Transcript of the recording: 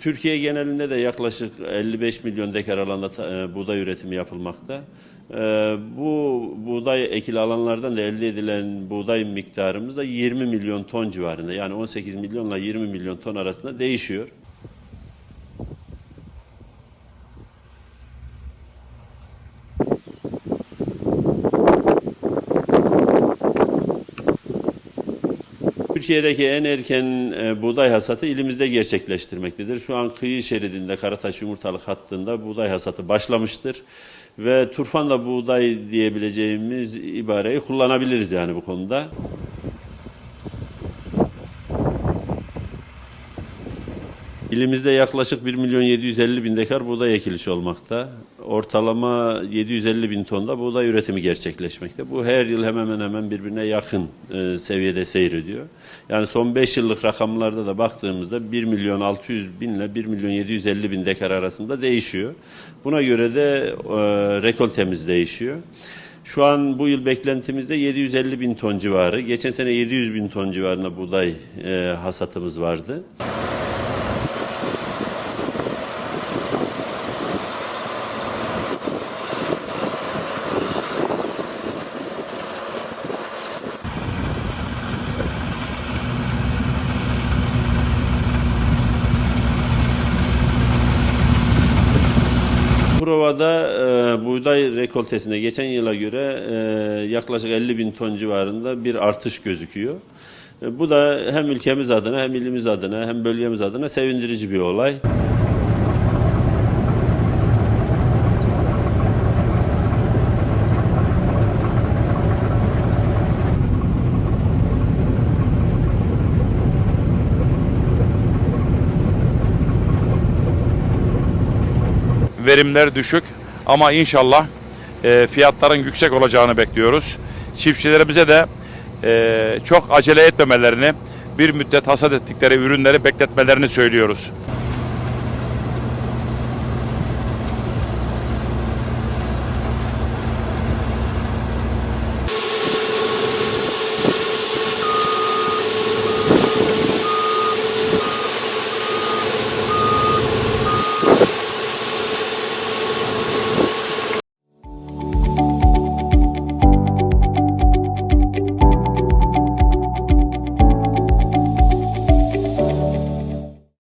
Türkiye genelinde de yaklaşık 55 milyon dekar alanda e, buğday üretimi yapılmakta. E, Bu buğday ekili alanlardan da elde edilen buğday miktarımız da 20 milyon ton civarında. Yani 18 milyonla 20 milyon ton arasında değişiyor. Türkiye'deki en erken e, buğday hasatı ilimizde gerçekleştirmektedir. Şu an kıyı şeridinde Karataş Yumurtalık hattında buğday hasatı başlamıştır. Ve turfanla buğday diyebileceğimiz ibareyi kullanabiliriz yani bu konuda. İlimizde yaklaşık 1 milyon 750 bin dekar buğday ekilişi olmakta. Ortalama 750 bin tonda buğday üretimi gerçekleşmekte. Bu her yıl hemen hemen birbirine yakın e, seviyede seyrediyor. Yani son 5 yıllık rakamlarda da baktığımızda 1 milyon 600 bin ile 1 milyon 750 bin dekar arasında değişiyor. Buna göre de e, rekoltemiz değişiyor. Şu an bu yıl beklentimizde 750 bin ton civarı. Geçen sene 700 bin ton civarında buğday e, hasatımız vardı. Prova'da e, buğday rekoltesine geçen yıla göre e, yaklaşık 50 bin ton civarında bir artış gözüküyor. E, bu da hem ülkemiz adına hem ilimiz adına hem bölgemiz adına sevindirici bir olay. Verimler düşük ama inşallah e, fiyatların yüksek olacağını bekliyoruz. Çiftçilerimize de e, çok acele etmemelerini, bir müddet hasat ettikleri ürünleri bekletmelerini söylüyoruz.